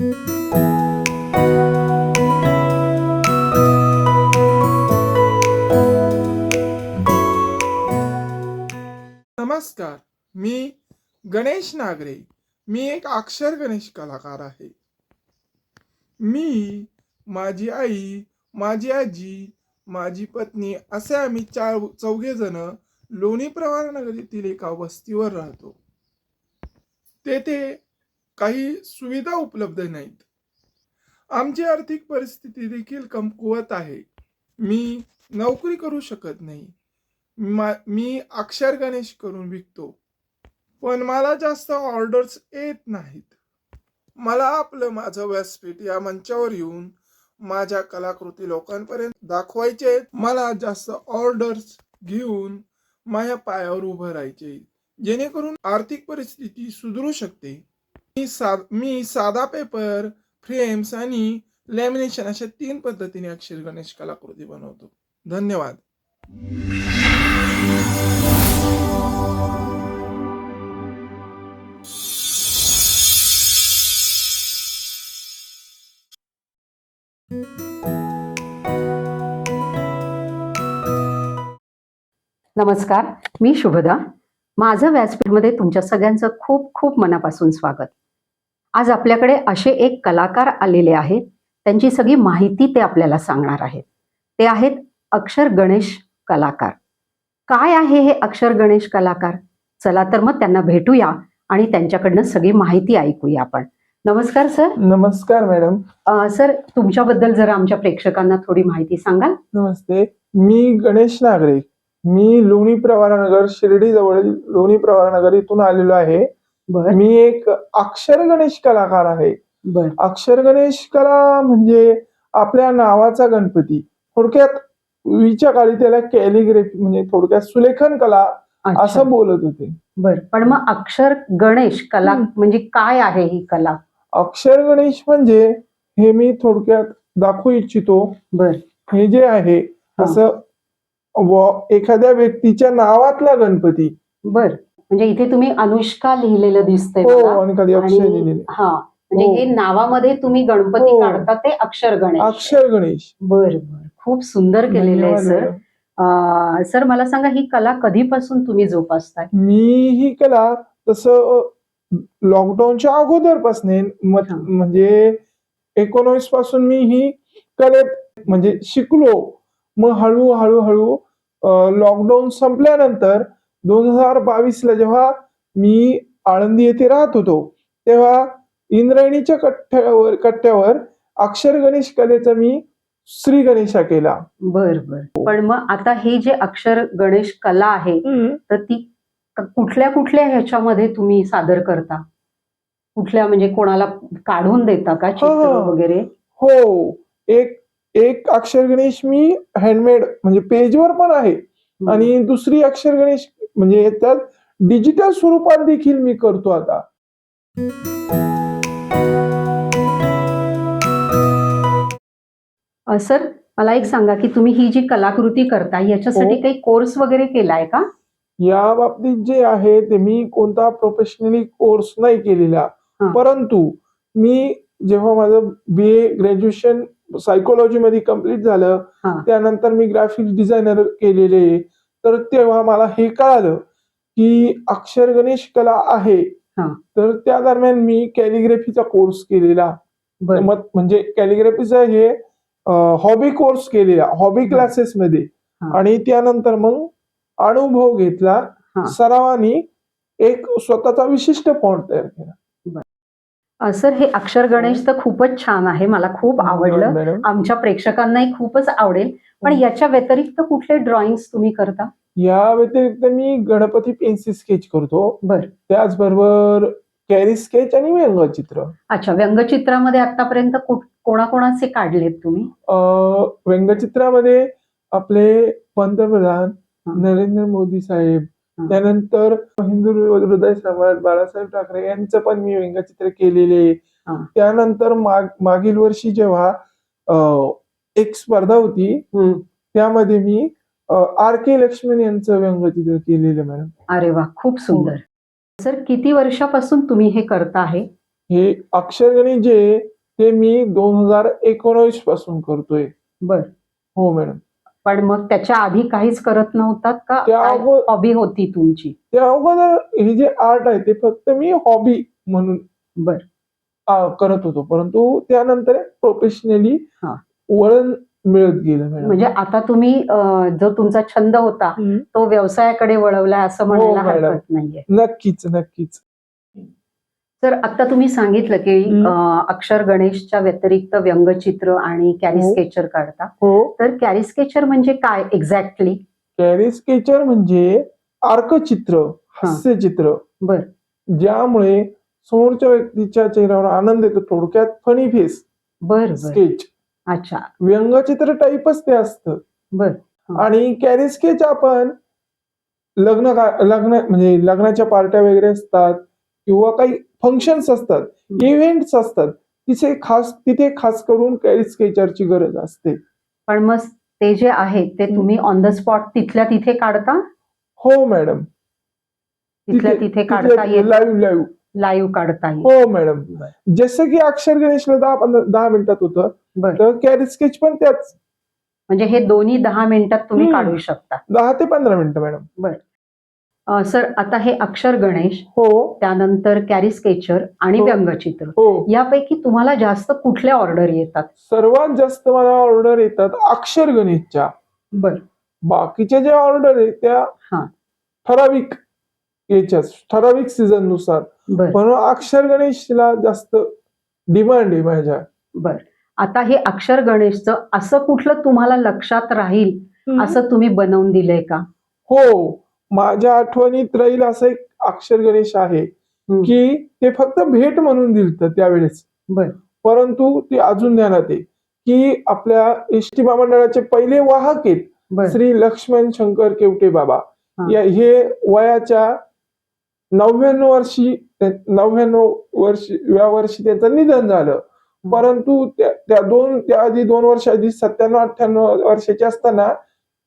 नमस्कार मी गणेश नागरे. मी एक अक्षर गणेश कलाकार आहे. मी माझी आई माझी आजी माझी पत्नी असे आम्ही चार चौघे जण लोणी प्रवारनगर येथील एका वस्तीवर राहतो. तेथे काही सुविधा उपलब्ध नाहीत. आमची आर्थिक परिस्थिती देखील कमकुवत आहे. मी नोकरी करू शकत नाही. मा मी अक्षर गणेश करून विकतो. पण मला जास्त ऑर्डर्स येत नाहीत. मला आपलं माझं व्यासपीठ या मंचावर येऊन माझ्या कलाकृती लोकांपर्यंत दाखवायचे. आहेत. मला जास्त ऑर्डर्स घेऊन माझ्या पायावर उभं राहायचे. जेणेकरून आर्थिक परिस्थिती सुधरू शकते. मी सा मी साधा पेपर फ्रेम्स आणि लॅमिनेशन अशा तीन पद्धतीने अक्षर गणेश कलाकृती बनवतो. धन्यवाद. नमस्कार मी शुभदा. माझं व्यासपीठमध्ये तुमच्या सगळ्यांचं खूप खूप मनापासून स्वागत. आज आपल्याकडे असे एक कलाकार आलेले आहेत. त्यांची सगळी माहिती ते आपल्याला सांगणार आहेत. ते आहेत अक्षर गणेश कलाकार. काय आहे हे अक्षर गणेश कलाकार? चला तर मग त्यांना भेटूया आणि त्यांच्याकडनं सगळी माहिती ऐकूया आपण. नमस्कार सर. नमस्कार मॅडम. सर तुमच्याबद्दल जरा आमच्या प्रेक्षकांना थोडी माहिती सांगाल? नमस्ते. मी गणेश नागरे मी लोणी प्रवारानगर शिर्डी जवळील लोणी प्रवारानगर इथून आलेलो आहे. बर. मी एक अक्षर गणेश कलाकार आहे. बर. अक्षर गणेश कला म्हणजे आपल्या नावाचा गणपती. थोडक्यात वीच्या काळी त्याला कॅलिग्राफी म्हणजे थोडक्यात सुलेखन कला. असं बोलत होते. बर. पण मग अक्षर गणेश कला. म्हणजे काय आहे ही कला? अक्षर गणेश म्हणजे हे मी थोडक्यात दाखवू इच्छितो. बर. हे जे आहे असं व- एखाद्या व्यक्तीच्या नावातला गणपती. बर. म्हणजे इथे तुम्ही अनुष्का लिहिलेलं दिसतंय हो हा म्हणजे हो. हे नावामध्ये तुम्ही गणपती हो. काढता ते अक्षर गणेश. अक्षर गणेश. बर बर. खूप सुंदर केलेलं आहे सर. सर मला सांगा ही कला कधीपासून तुम्ही जोपासताय? मी ही कला तसं लॉकडाऊनच्या अगोदरपासून. म्हणजे एकोणवीसपासून मी ही कलेत म्हणजे शिकलो. मग हळू हळू हळू लॉकडाऊन संपल्यानंतर दोन हजार बावीस ला जेव्हा मी आळंदी येथे राहत होतो तेव्हा इंद्रायणीच्या कट्ट्यावर कट्ट्यावर अक्षर गणेश कलेचा मी श्री गणेशा केला. बर बर. पण मग आता हे जे अक्षर गणेश कला आहे तर ती कुठल्या कुठल्या ह्याच्यामध्ये तुम्ही सादर करता? कुठल्या म्हणजे कोणाला काढून देता का चित्र हा. वगैरे? हो. एक एक अक्षर गणेश मी हँडमेड म्हणजे पेजवर पण आहे. आणि दुसरी अक्षर गणेश म्हणजे त्यात डिजिटल स्वरूपात देखील मी करतो आता सर मला एक सांगा की तुम्ही ही जी कलाकृती करता याच्यासाठी हो. काही कोर्स वगैरे केलाय का या बाबतीत जे आहे ते मी कोणता प्रोफेशनली कोर्स नाही केलेला. परंतु मी जेव्हा माझं बी ए ग्रॅज्युएशन सायकोलॉजी मध्ये कंप्लीट झालं. त्यानंतर मी ग्राफिक डिझायनर केलेले तर तेव्हा मला हे कळालं की अक्षर गणेश कला आहे. तर त्या दरम्यान मी कॅलिग्राफीचा कोर्स केलेला. म्हणजे कॅलिग्राफीचा हे हॉबी कोर्स केलेला हॉबी क्लासेस मध्ये. आणि त्यानंतर मग अनुभव घेतला. सरावानी एक स्वतःचा विशिष्ट फॉन्ट तयार केला. सर हे अक्षर गणेश तर खूपच छान आहे. मला खूप आवडलं. मॅडम आमच्या प्रेक्षकांनाही खूपच आवडेल. पण हो. याच्या व्यतिरिक्त कुठले ड्रॉइंग्स तुम्ही करता? या व्यतिरिक्त मी गणपती पेन्सिल स्केच करतो. बर. त्याचबरोबर कॅरी स्केच आणि व्यंगचित्र. अच्छा व्यंगचित्रामध्ये आतापर्यंत कोणाकोणाचे काढलेत तुम्ही? व्यंगचित्रामध्ये आपले पंतप्रधान हा. नरेंद्र मोदी साहेब हा. त्यानंतर हिंदू हृदय सम्राट बाळासाहेब ठाकरे यांचं पण मी व्यंगचित्र केलेले. त्यानंतर माग मागील वर्षी जेव्हा एक स्पर्धा होती. त्यामध्ये मी आर के लक्ष्मण यांचं व्यंगचित्र केलेलं मॅडम. अरे वा खूप सुंदर. सर किती वर्षापासून तुम्ही हे करता आहे? हे अक्षर गणित जे ते मी दोन हजार एकोणवीसपासून करतोय. बर. हो मॅडम. पण मग त्याच्या आधी काहीच करत नव्हतात का? त्या अगो- हॉबी होती तुमची? त्या अगोदर हे जे आर्ट आहे ते फक्त मी हॉबी म्हणून बर. आ, करत होतो. परंतु त्यानंतर प्रोफेशनली हा. वळण मिळत गेलं मॅडम. म्हणजे आता तुम्ही अं, जो तुमचा छंद होता हम्म. तो व्यवसायाकडे वळवलाय असं म्हणायला हो, मॅडम. हरकत नाहीये. नक्कीच नक्कीच. तर आता तुम्ही सांगितलं की अक्षर गणेशच्या व्यतिरिक्त व्यंगचित्र आणि कॅरी हो. स्केचर काढता. हो. तर कॅरी स्केचर म्हणजे काय एक्झॅक्टली कॅरी स्केचर म्हणजे अर्कचित्र हास्यचित्र. बर. ज्यामुळे समोरच्या व्यक्तीच्या चेहऱ्यावर आनंद येतो थोडक्यात फनी फेस बर स्केच अच्छा. व्यंगचित्र टाईपच ते असतं. बर. आणि कॅरी स्केच आपण लग्न लग्न म्हणजे लग्नाच्या पार्ट्या वगैरे असतात किंवा काही फंक्शन्स असतात. इव्हेंट्स असतात. तिथे खास तिथे खास करून कॅरी स्केचरची गरज असते. पण मग ते जे आहे ते तुम्ही ऑन द स्पॉट तिथल्या तिथे काढता? हो मॅडम तिथल्या तिथे काढता लाईव्ह लाईव्ह लाईव्ह काढता हो मॅडम जसं की अक्षर गणेशला दहा पंधरा दहा मिनिटात होतं बर. तर कॅरी स्केच पण त्याच. म्हणजे हे दोन्ही दहा मिनिटात तुम्ही. काढू शकता. दहा ते पंधरा मिनिटं मॅडम अं, सर आता हे अक्षर गणेश हो. त्यानंतर कॅरी स्केचर आणि हो. व्यंगचित्र. हो. यापैकी तुम्हाला जास्त कुठल्या ऑर्डर येतात? सर्वात जास्त मला ऑर्डर येतात अक्षर गणितच्या बर. बाकीच्या ज्या ऑर्डर आहेत त्या हा. ठराविक याच्या ठराविक सीझननुसार बर. म्हणून अक्षर गणेशला जास्त डिमांड आहे माझ्या. बर. आता हे अक्षर गणेशचं असं कुठलं तुम्हाला लक्षात राहील असं तुम्ही बनवून दिलंय का? हो. माझ्या आठवणीत राहील असं एक अक्षर गणेश आहे. की ते फक्त भेट म्हणून दिलत त्यावेळेस. परंतु ते अजून ध्यानात आहे की आपल्या एस टी महामंडळाचे पहिले वाहक आहेत श्री लक्ष्मण शंकर केवटे बाबा. हा. या हे वयाच्या नव्याण्णव वर्षी नव्याण्णव वर्षी या वर्षी त्यांचं निधन झालं. परंतु त्या त्या दोन त्याआधी दोन वर्ष आधी सत्त्याण्णव अठ्ठ्याण्णव वर्षाचे असताना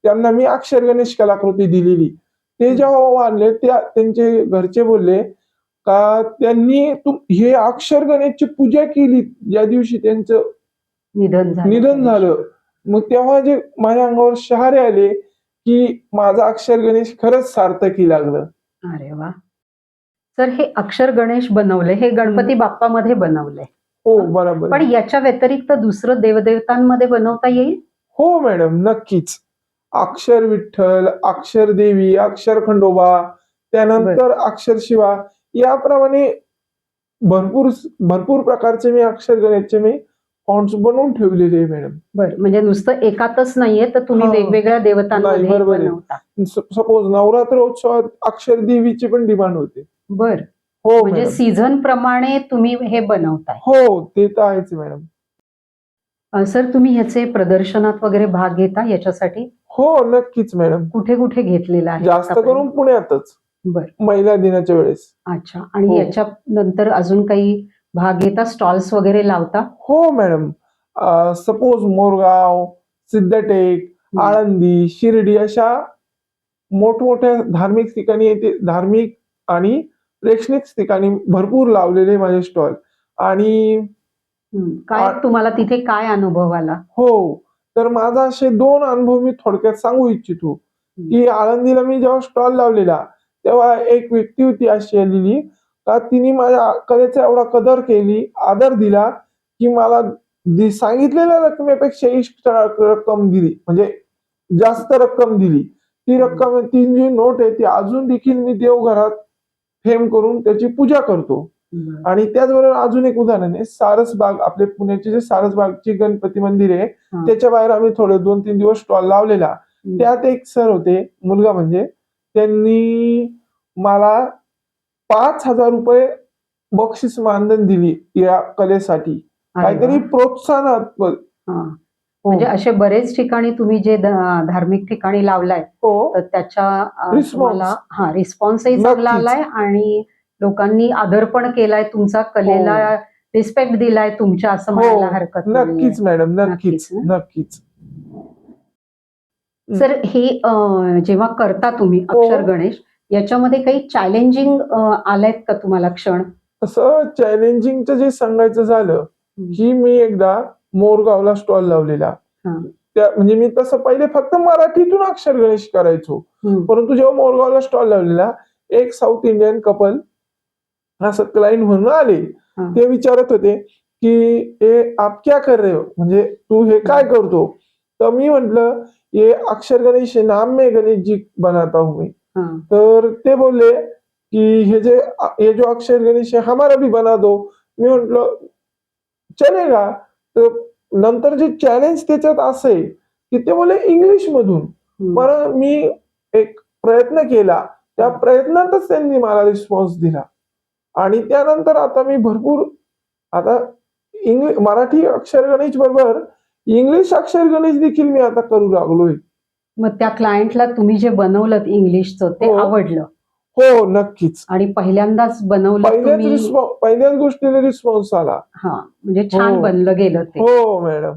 त्यांना मी अक्षर गणेश कलाकृती दिलेली. ते जेव्हा वाढले त्या त्यांचे घरचे बोलले का त्यांनी तुम हे अक्षर गणेशची पूजा केली ज्या दिवशी त्यांचं निधन झालं. निधन झालं. मग तेव्हा जे माझ्या अंगावर शहारे आले की माझा अक्षर गणेश खरंच सार्थकी लागलं. अरे वा. सर हे अक्षर गणेश बनवले हे गणपती बाप्पामध्ये बनवले. हो बरोबर. पण याच्या व्यतिरिक्त दुसरं देवदेवतांमध्ये बनवता येईल? हो मॅडम नक्कीच. अक्षर विठ्ठल अक्षर देवी अक्षर खंडोबा त्यानंतर अक्षर शिवा याप्रमाणे भरपूर भरपूर प्रकारचे मी अक्षर गणेशचे मी फॉन्ट्स बनवून ठेवलेले आहे मॅडम बर म्हणजे नुसतं एकातच नाहीये तर तुम्ही. वेगवेगळ्या देवतांमध्ये नाही, बरोबर. बनवता. सपोज नवरात्र उत्सवात अक्षर देवीची पण डिमांड होते. बर. हो म्हणजे. सीझन प्रमाणे तुम्ही हे बनवताय. हो ते तर आहेच मॅडम सर तुम्ही ह्याचे प्रदर्शनात वगैरे भाग घेता? याच्यासाठी हो नक्कीच मॅडम. कुठे कुठे घेतलेला आहे जास्त आतापर्यंत? करून पुण्यातच. बर. महिला दिनाच्या वेळेस. अच्छा. आणि हो. याच्या नंतर अजून काही भाग घेता? स्टॉल्स वगैरे लावता? हो मॅडम. सपोज मोरगाव सिद्धटेक. आळंदी शिर्डी अशा मोठमोठ्या धार्मिक ठिकाणी येते धार्मिक आणि प्रेक्षणिक ठिकाणी भरपूर लावलेले माझे स्टॉल. आणि. काय तुम्हाला तिथे काय अनुभव आला? हो. तर माझा असे दोन अनुभव मी थोडक्यात सांगू इच्छितो. की आळंदीला मी जेव्हा स्टॉल लावलेला तेव्हा एक व्यक्ती होती अशी आलेली. का तिने माझ्या कलेचा एवढा कदर केली आदर दिला की मला दि- सांगितलेल्या रकमेपेक्षा एक्स्ट्रा रक्कम दिली. म्हणजे जास्त रक्कम दिली. ती रक्कम ती जी नोट आहे ती अजून देखील मी देवघरात फेम करून त्याची पूजा करतो. आणि त्याचबरोबर अजून एक उदाहरण आहे सारसबाग आपले पुण्याचे जे सारसबागची गणपती मंदिर आहे. त्याच्या बाहेर आम्ही थोडे दोन तीन दिवस स्टॉल लावलेला. त्यात एक सर होते मुलगा म्हणजे त्यांनी मला पाच हजार रुपये बक्षीस मानधन दिली या कलेसाठी काहीतरी. प्रोत्साहनात्मक हा. म्हणजे असे बरेच ठिकाणी तुम्ही जे धार्मिक ठिकाणी लावलाय हो तर त्याच्या हा रिस्पॉन्सही चांगला. आलाय आणि लोकांनी आदर पण केलाय तुमचा कलेला रिस्पेक्ट दिलाय तुमच्या असं हो, म्हणायला हरकत. नक्कीच मॅडम नक्कीच. नक्कीच सर हे जेव्हा करता तुम्ही हो. अक्षर गणेश याच्यामध्ये काही चॅलेंजिंग आलायत का तुम्हाला क्षण? असं चॅलेंजिंगचं जे सांगायचं झालं की मी एकदा मोरगावला स्टॉल लावलेला. हा. त्या म्हणजे मी तसं पहिले फक्त मराठीतून अक्षर गणेश करायचो. परंतु जेव्हा मोरगावला स्टॉल लावलेला एक साऊथ इंडियन कपल असं क्लाइंट म्हणून आले. हा. ते विचारत होते की ए आप क्या कर रहे हो? म्हणजे तू हे काय करतो? तर मी म्हंटल ये अक्षर गणेश है, नाम में गणेश जी बनाता हूँ मैं. हा. तर ते बोलले की हे जे ये जो अक्षर गणेश है हमारा भी बना दो. मी म्हंटल चलेगा. तर नंतर जे चॅलेंज त्याच्यात असे की ते बोलले इंग्लिश मधून. पण मी एक प्रयत्न केला. त्या प्रयत्नातच त्यांनी मला रिस्पॉन्स दिला. आणि त्यानंतर आता मी भरपूर आता इंग्लिश मराठी अक्षर गणेश बरोबर इंग्लिश अक्षर गणेश देखील मी आता करू लागलोय. मग त्या क्लायंटला तुम्ही जे बनवलं इंग्लिशचं ते हो. आवडलं? हो नक्कीच. आणि पहिल्यांदाच बनवलं पहिल्याच तुम्ही? रिस्पॉन्स पहिल्याच गोष्टीला रिस्पॉन्स आला. हा म्हणजे छान हो. बनलं गेलं ते. हो मॅडम.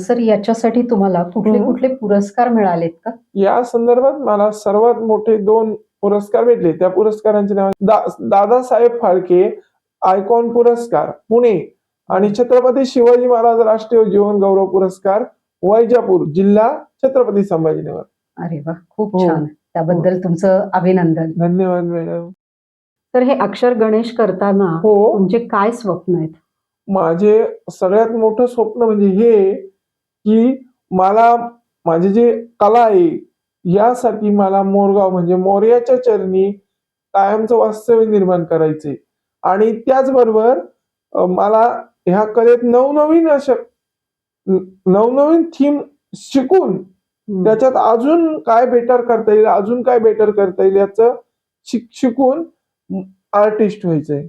सर याच्यासाठी तुम्हाला कुठले. कुठले पुरस्कार मिळालेत का? या संदर्भात मला सर्वात मोठे दोन पुरस्कार भेटले. त्या पुरस्कारांचे नाव दा- दादासाहेब फाळके आयकॉन पुरस्कार पुणे आणि छत्रपती शिवाजी महाराज राष्ट्रीय जीवन गौरव पुरस्कार वैजापूर जिल्हा छत्रपती संभाजीनगर. अरे वा खूप हो. छान. त्याबद्दल तुमचं अभिनंदन. धन्यवाद मॅडम. तर हे अक्षर गणेश करताना हो. तुमचे काय स्वप्न आहेत? माझे सगळ्यात मोठं स्वप्न म्हणजे हे की मला माझी जे कला आहे यासाठी मला मोरगाव म्हणजे मोर्याच्या चरणी कायमचं वास्तव्य निर्माण करायचे आणि त्याचबरोबर मला ह्या कलेत नवनवीन अशा नवनवीन थीम शिकून. त्याच्यात अजून काय बेटर करता येईल अजून काय बेटर करता येईल याचं शिक- शिकून आर्टिस्ट व्हायचंय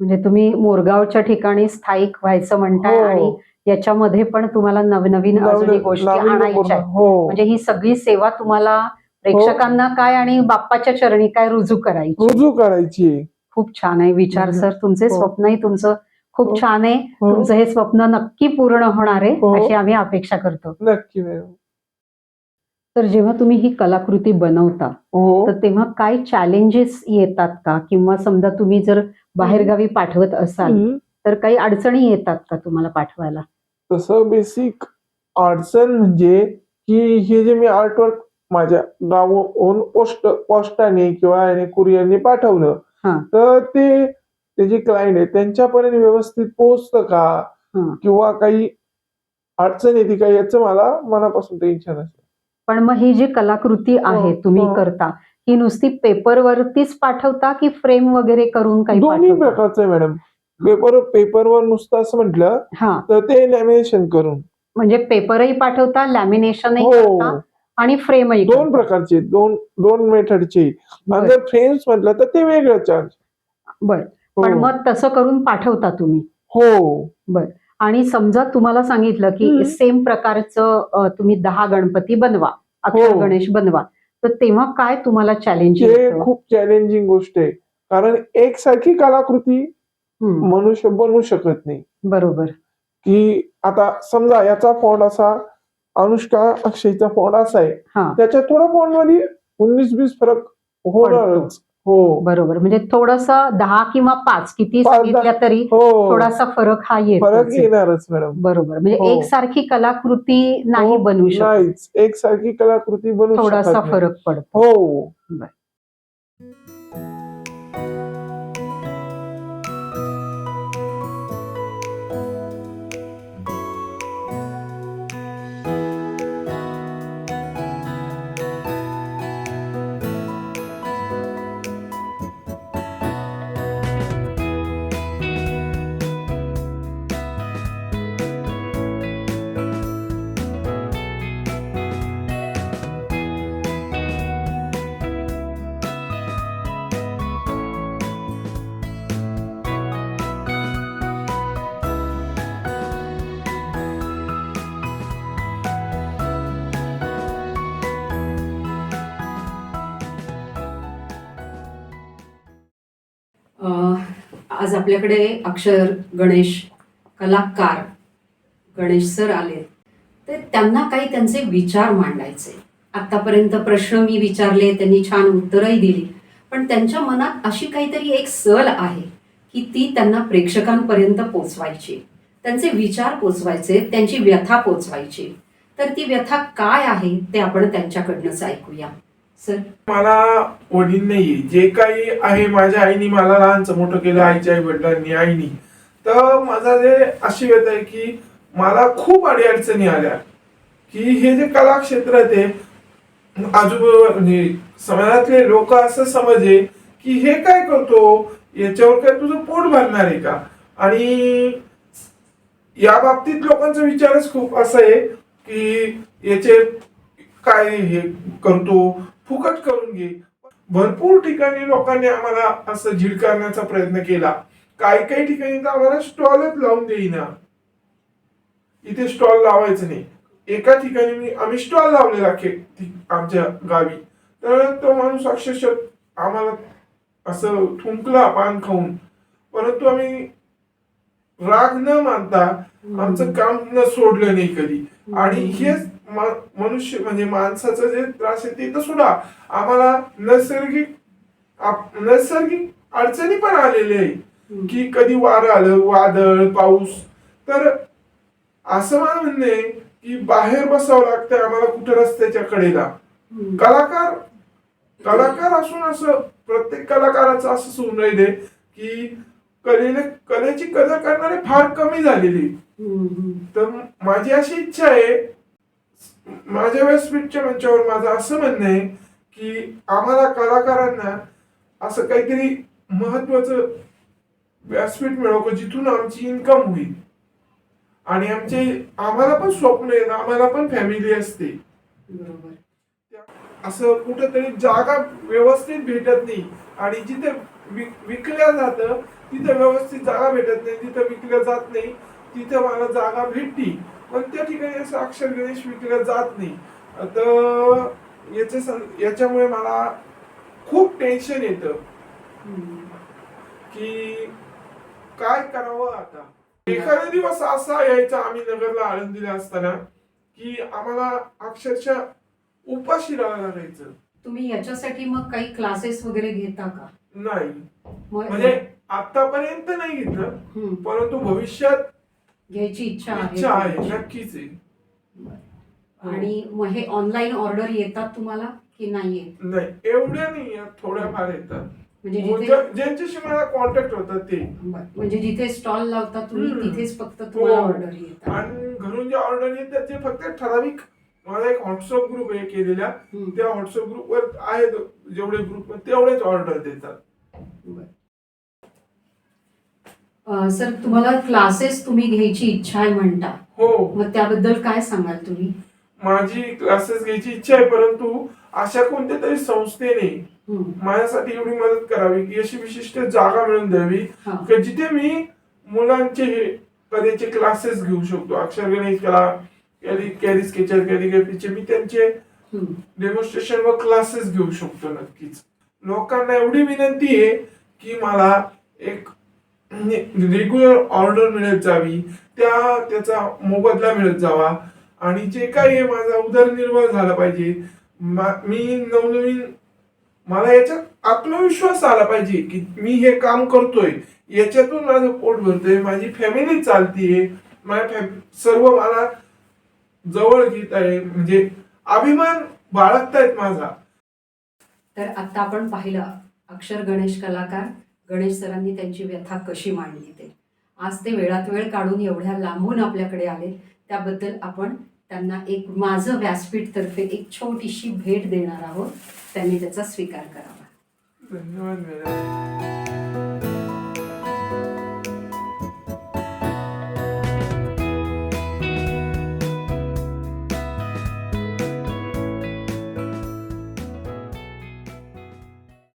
म्हणजे तुम्ही मोरगावच्या ठिकाणी स्थायिक व्हायचं म्हणताय हो. आणि याच्यामध्ये पण तुम्हाला नवनवीन गोष्टी आणायच्या. हो म्हणजे ही सगळी सेवा तुम्हाला प्रेक्षकांना काय आणि बाप्पाच्या चरणी काय रुजू करायची रुजू करायची खूप छान आहे विचार हो. सर तुमचे हो. स्वप्नही तुमचं हो. खूप छान आहे हो. तुमचं हे स्वप्न नक्की पूर्ण होणार आहे हो. अशी आम्ही अपेक्षा करतो नक्की तर जेव्हा तुम्ही ही कलाकृती बनवता हो तर तेव्हा काय चॅलेंजेस येतात का किंवा समजा तुम्ही जर बाहेरगावी पाठवत असाल. तर काही अडचणी येतात का तुम्हाला पाठवायला तसं बेसिक अडचण म्हणजे की हे जे मी आर्टवर्क माझ्या गावाहून पोस्ट पोस्टाने किंवा कुरिअरने पाठवलं. तर ते ते जे क्लायंट आहे त्यांच्यापर्यंत व्यवस्थित पोहोचतं का. किंवा काही अडचण येते का याचं मला मनापासून टेन्शन असतं पण मग ही जी कलाकृती आहे हो, तुम्ही हो. करता ही नुसती पेपरवरतीच पाठवता की फ्रेम वगैरे करून काही दोन्ही प्रकारचं आहे मॅडम पेपर पेपरवर नुसतं असं म्हटलं हा. तर ते लॅमिनेशन करून. म्हणजे पेपरही पाठवता लॅमिनेशनही हो. करता आणि फ्रेमही दोन प्रकारचे दोन दोन मेथडचे आणि जर फ्रेम्स म्हटलं तर ते वेगळं चार्ज बर. पण मग तसं करून पाठवता तुम्ही. हो. आणि समजा तुम्हाला सांगितलं की. सेम प्रकारचं अ, तुम्ही दहा गणपती बनवा अक्षर हो. गणेश बनवा तर तेव्हा काय तुम्हाला चॅलेंज ते खूप चॅलेंजिंग गोष्ट आहे. कारण एकसारखी कलाकृती मनुष्य बनवू शकत नाही. बरोबर. की आता समजा याचा फॉन्ट असा अनुष्का अक्षयचा फॉन्ट असा आहे. त्याच्या थोडा फॉन्टमध्ये उन्नीस बीस फरक होणारच. हो. बरोबर. म्हणजे थोडस दहा किंवा पाच किती सांगितल्या तरी हो. थोडासा फरक हा फरक येतो येणारच मॅडम बरोबर. म्हणजे हो. एकसारखी कलाकृती नाही हो, बनवू शकत. एकसारखी कलाकृती बनवू थोडासा. फरक पडतो. हो. आज आपल्याकडे अक्षर गणेश कलाकार गणेश सर आले. तर त्यांना काही त्यांचे विचार मांडायचे. आतापर्यंत प्रश्न मी विचारले त्यांनी छान उत्तरही दिली. पण त्यांच्या मनात अशी काहीतरी एक सल आहे की ती त्यांना प्रेक्षकांपर्यंत पोचवायची. त्यांचे विचार पोचवायचे त्यांची व्यथा पोचवायची. तर ती व्यथा काय आहे ते आपण त्यांच्याकडनंच ऐकूया. सर मला वडील नाहीये. जे काही आहे माझ्या आईनी मला लहानचं मोठं केलं आईच्या आई वडिलांनी आईनी. तर माझा जे अशी व्यथा आहे की मला खूप अडीअडचणी आल्या. की हे जे कलाक्षेत्र आहे ते आजूबाजू म्हणजे समाजातले लोक असं समजे की हे काय करतो? याच्यावर काय तुझं पोट भरणार आहे का? आणि या बाबतीत लोकांचा विचारच खूप असा आहे की याचे काय हे करतो? फुकट करून घे. भरपूर ठिकाणी लोकांनी आम्हाला असं झिडकारण्याचा प्रयत्न केला. काही काही ठिकाणी तर आम्हाला स्टॉलच लावून देईना. इथे स्टॉल लावायचं नाही. एका ठिकाणी मी आम्ही स्टॉल लावलेला आमच्या गावी. तर तो माणूस अक्षरशः आम्हाला असं थुंकला पान खाऊन. परंतु आम्ही राग न मानता आमचं काम न सोडलं नाही कधी. आणि हेच मनुष्य म्हणजे माणसाचं जे त्रास आहे ते तर सोडा आम्हाला नैसर्गिक नैसर्गिक अडचणी पण आलेले आहे की कधी वारं आलं वादळ पाऊस. तर असं मला म्हणणं की बाहेर बसावं लागतं आम्हाला कुठं रस्त्याच्या कडेला. कलाकार कलाकार असून असं प्रत्येक कलाकाराचं असं होऊन राहिले की कलेने कलेची कदर करणारे फार कमी झालेली तर माझी अशी इच्छा आहे माझ्या व्यासपीठच्या मंचावर माझं असं म्हणणं आहे की आम्हाला कलाकारांना असं काहीतरी महत्वाचं व्यासपीठ मिळावं जिथून आमची इन्कम होईल? आणि आमचे आम्हाला पण स्वप्न आहेत आम्हाला पण फॅमिली असते. बरोबर. असं कुठेतरी जागा व्यवस्थित भेटत नाही. आणि जिथे विक- विकल्या जातं तिथे व्यवस्थित जागा भेटत नाही. जिथे विकल्या जात नाही तिथे मला जागा भेटती. पण त्या ठिकाणी असं अक्षर गणेश विकल्या जात नाही. तर याच्या याच्यामुळे मला खूप टेन्शन येतं. की काय करावं आता? एखादा दिवस असा यायचा आम्ही नगरला आळंदीला असताना की आम्हाला अक्षरशः उपाशी राहावं लागायचं. तुम्ही याच्यासाठी मग काही क्लासेस वगैरे घेता का? नाही. म्हणजे आतापर्यंत नाही घेतलं. परंतु भविष्यात घ्यायची इच्छा आहे इच्छा आहे नक्कीच आहे आणि मग हे ऑनलाईन ऑर्डर येतात तुम्हाला की नाही येत नाही एवढ्या नाही आहेत, थोड्याफार येतात म्हणजे ज्यांच्याशी मला कॉन्टॅक्ट होतात ते बरं. म्हणजे जिथे स्टॉल लावता तुम्ही हम्म. तिथेच फक्त तुम्हाला हो. ऑर्डर येतात आणि घरून जे ऑर्डर येतात ते फक्त ठराविक मला एक व्हॉट्सअप ग्रुप आहे केलेला हम्म. त्या व्हॉट्सअप ग्रुपवर आहेत जेवढे ग्रुप तेवढेच ऑर्डर देतात बरं. अं, सर तुम्हाला क्लासेस तुम्ही घ्यायची इच्छा आहे म्हणता हो मग त्याबद्दल काय सांगाल तुम्ही माझी क्लासेस घ्यायची इच्छा आहे परंतु अशा कोणत्या तरी संस्थेने. माझ्यासाठी एवढी मदत करावी की अशी विशिष्ट जागा मिळून द्यावी. की जिथे मी मुलांचे हे कलेचे क्लासेस घेऊ शकतो अक्षर गणित कला कॅरी स्केचर कॅलिग्राफीचे मी त्यांचे. डेमॉन्स्ट्रेशन व क्लासेस घेऊ शकतो नक्कीच लोकांना एवढी विनंती आहे की मला एक रेग्युलर ऑर्डर मिळत जावी त्या त्याचा मोबदला मिळत जावा. आणि जे काही आहे माझा उदरनिर्वाह झाला पाहिजे. मा- मी नवनवीन मला याच्यात आत्मविश्वास आला पाहिजे की मी हे काम करतोय. याच्यातून माझं पोट भरतोय माझी फॅमिली चालतीये. माझ्या फॅम सर्व मला जवळ घेत आहे. म्हणजे अभिमान बाळगतायत माझा. तर आता आपण पाहिलं अक्षर गणेश कलाकार गणेश सरांनी त्यांची व्यथा कशी मांडली ते. आज ते वेळात वेळ काढून एवढ्या लांबून आपल्याकडे आले. त्याबद्दल आपण त्यांना एक माझं व्यासपीठ तर्फे एक छोटीशी भेट देणार आहोत. त्यांनी त्याचा स्वीकार करावा. धन्यवाद